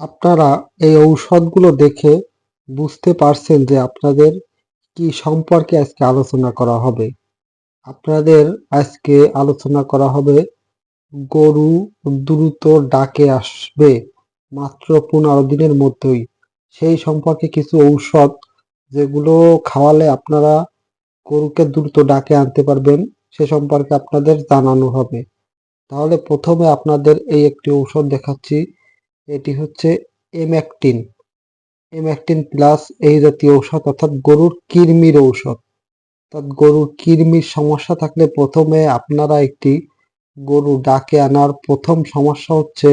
আপনারা এই ঔষধগুলো দেখে বুঝতে পারছেন যে আপনাদের কি সম্পর্কে আজকে আলোচনা করা হবে। আপনাদের আজকে আলোচনা করা হবে, গরু দ্রুত ডাকে আসবে মাত্র পনেরো দিনের মধ্যেই। সেই সম্পর্কে কিছু ঔষধ যেগুলো খাওয়ালে আপনারা গরুকে দ্রুত ডাকে আনতে পারবেন, সে সম্পর্কে আপনাদের জানানো হবে। তাহলে প্রথমে আপনাদের এই একটি ঔষধ দেখাচ্ছি। এটি হচ্ছে এম্যাকটিন এম্যাকটিন প্লাস এই জাতীয় ঔষধ অর্থাৎ গরুর কৃমির ঔষধ। অর্থাৎ গরুর কৃমির সমস্যা থাকলে প্রথমে আপনারা একটি গরু ডাকে আনার প্রথম সমস্যা হচ্ছে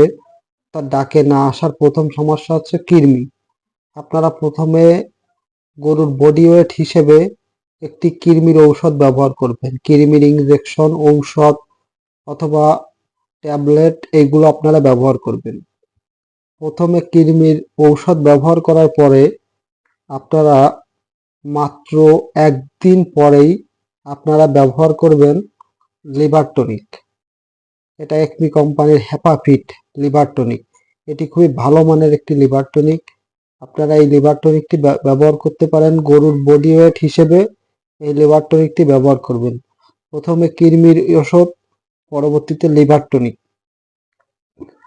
তার ডাকে না আসার প্রথম সমস্যা হচ্ছে কৃমি। আপনারা প্রথমে গরুর বডি ওয়েট হিসেবে একটি কৃমির ঔষধ ব্যবহার করবেন। কৃমির ইঞ্জেকশন ঔষধ অথবা ট্যাবলেট এইগুলো আপনারা ব্যবহার করবেন। প্রথমে কৃমির ঔষধ ব্যবহার করার পরে আপনারা মাত্র একদিন পরেই আপনারা ব্যবহার করবেন লিভার টনিক। এটা একমি কোম্পানির হ্যাপাফিট লিভার টনিক। এটি খুবই ভালো মানের একটি লিভার টনিক। আপনারা এই লিভার টনিকটি ব্যবহার করতে পারেন। গরুর বডি ওয়েট হিসেবে এই লিভার টনিকটি ব্যবহার করবেন। প্রথমে কৃমির ওষুধ পরবর্তীতে লিভার টনিক।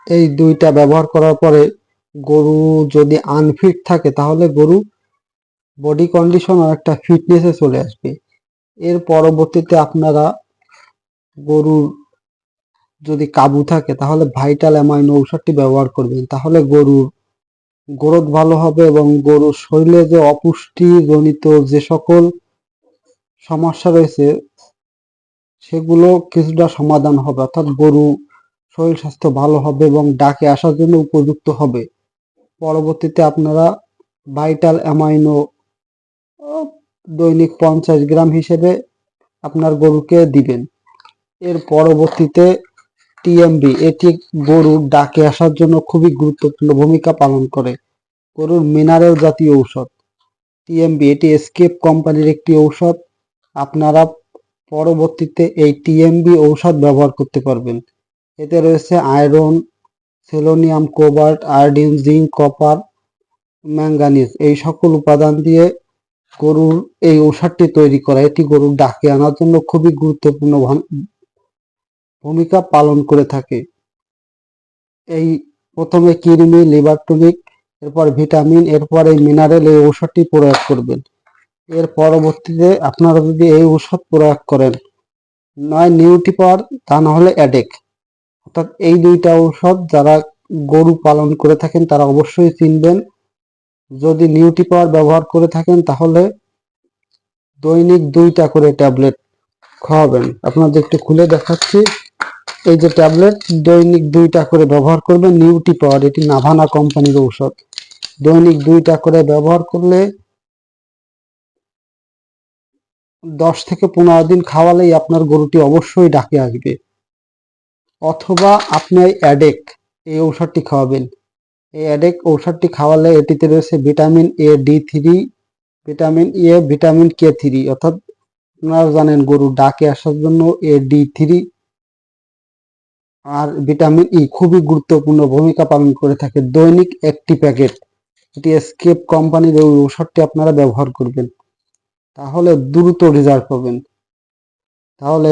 এই দুইটা ব্যবহার করার পরে গরু যদি আনফিট থাকে, তাহলে গরু বডি কন্ডিশন আর একটা ফিটনেসে চলে আসবে। এর পরবর্তীতে আপনারা গরুর যদি কাবু থাকে, তাহলে ভাইটাল অ্যামাইনো ঔষধটি ব্যবহার করবেন। তাহলে গরুর গ্রোথ ভালো হবে এবং গরুর শরীরে যে অপুষ্টি জনিত যে সকল সমস্যা রয়েছে, সেগুলো কিছুটা সমাধান হবে। অর্থাৎ গরু শরীর স্বাস্থ্য ভালো হবে এবং ডাকে আসার জন্য উপযুক্ত হবে। পরবর্তীতে আপনারা ভাইটাল অ্যামাইনো দৈনিক পঞ্চাশ গ্রাম হিসেবে আপনার গরুকে দিবেন। এর পরবর্তীতে টিএমবি এটি গরুর ডাকে আসার জন্য খুবই গুরুত্বপূর্ণ ভূমিকা পালন করে। গরুর মিনারেল জাতীয় ঔষধ। টিএমবি এটি স্কেপ কোম্পানির একটি ঔষধ। আপনারা পরবর্তীতে এই টিএমবি ঔষধ ব্যবহার করতে পারবেন। এতে রয়েছে iron, selenium, cobalt, iodine, zinc, copper, manganese. এই সকল উপাদান দিয়ে গরুর এই ঔষধটি তৈরি করা। এটি গরুর ডাকে আনার জন্য খুবই গুরুত্বপূর্ণ ভূমিকা পালন করে থাকে। এই প্রথমে কৃমি লিভার টনিক, এরপর ভিটামিন, এরপর এই মিনারেল এই ঔষধটি প্রয়োগ করবেন। এর পরবর্তীতে আপনারা যদি এই ঔষধ প্রয়োগ করেন, নয় নিউটিপার তা না হলে অ্যাডেক। অর্থাৎ এই দুইটা ঔষধ যারা গরু পালন করে থাকেন, তারা অবশ্যই চিনবেন। যদি নিউটি পাওয়ার ব্যবহার করে থাকেন, তাহলে দৈনিক দুইটা করে ট্যাবলেট খাওয়াবেন। আপনাদের একটু খুলে দেখাচ্ছি। এই যে ট্যাবলেট, দৈনিক দুইটা করে ব্যবহার করবেন নিউটি পাওয়ার। এটি নাভানা কোম্পানির ঔষধ। দৈনিক দুইটা করে ব্যবহার করলে দশ থেকে পনেরো দিন খাওয়ালেই আপনার গরুটি অবশ্যই ডাকে আসবে। অথবা আপনি অ্যাডেক এই ঔষধটি খাওয়াবেন। এই অ্যাডেক ঔষধটি খাওয়ালে এটিতে রয়েছে vitamin A D three vitamin A vitamin K three অর্থাৎ আপনারা জানেন গরু ডাকে আসার জন্য এ ডি থ্রি আর ভিটামিন ই খুবই গুরুত্বপূর্ণ ভূমিকা পালন করে থাকে দৈনিক একটি প্যাকেট। এটি এসকেপ কোম্পানির ওই ঔষধটি আপনারা ব্যবহার করবেন। তাহলে দ্রুত রেজাল্ট পাবেন। তাহলে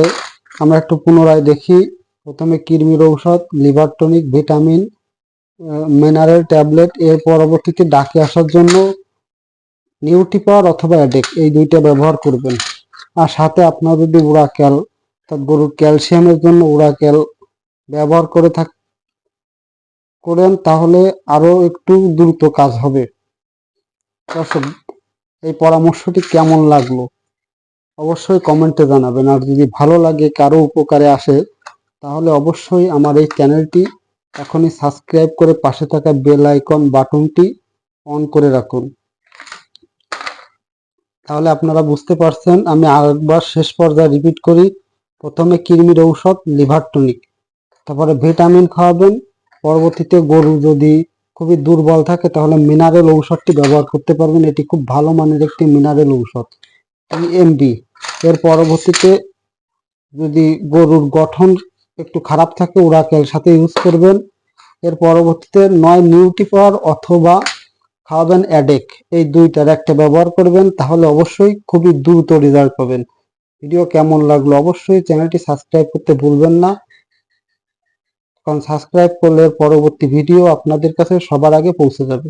আমরা একটু পুনরায় দেখি প্রথমে কৃমির ঔষধ, liver tonic, vitamin mineral tablet এর পরবর্তীতে ডাকে আসার জন্য নিউটিপার অথবা অ্যাডেক, এই দুইটা ব্যবহার করবেন। আর সাথে আপনার যদি উড়াক্যাল অর্থাৎ গরুর ক্যালসিয়ামের জন্য উড়াক্যাল ব্যবহার করে থাক, করেন, তাহলে আরও একটু দ্রুত কাজ হবে। দর্শক, এই পরামর্শটি কেমন লাগল? অবশ্যই কমেন্টে জানাবেন। আর যদি ভালো লাগে, কারও উপকারে আসে তাহলে অবশ্যই আমার এই চ্যানেলটি এখনই সাবস্ক্রাইব করে পাশে থাকা বেল আইকন বাটনটি অন করে রাখুন। তাহলে আপনারা বুঝতে পারছেন, আমি আরেকবার শেষ পর্যায়ে রিপিট করি। প্রথমে কৃমির ঔষধ লিভার টনিক তারপরে ভিটামিন খাওয়াবেন। পরবর্তীতে গরু যদি খুবই দুর্বল থাকে, তাহলে মিনারেল ঔষধটি ব্যবহার করতে পারবেন। এটি খুব ভালো মানের একটি মিনারেল ঔষধ এমবি এর পরবর্তীতে যদি গরুর গঠন একটু খারাপ থাকে উড়াকেল সাথে ইউজ করবেন। এর পরবর্তীতে নয় নিউটিফার অথবা খাওয়াবেন অ্যাডেক এই দুইটার একটা ব্যবহার করবেন, তাহলে অবশ্যই খুবই দ্রুত রেজাল্ট পাবেন। ভিডিও কেমন লাগল অবশ্যই চ্যানেলটি সাবস্ক্রাইব করতে ভুলবেন না। কারণ সাবস্ক্রাইব করলে পরবর্তী ভিডিও আপনাদের কাছে সবার আগে পৌঁছে যাবে।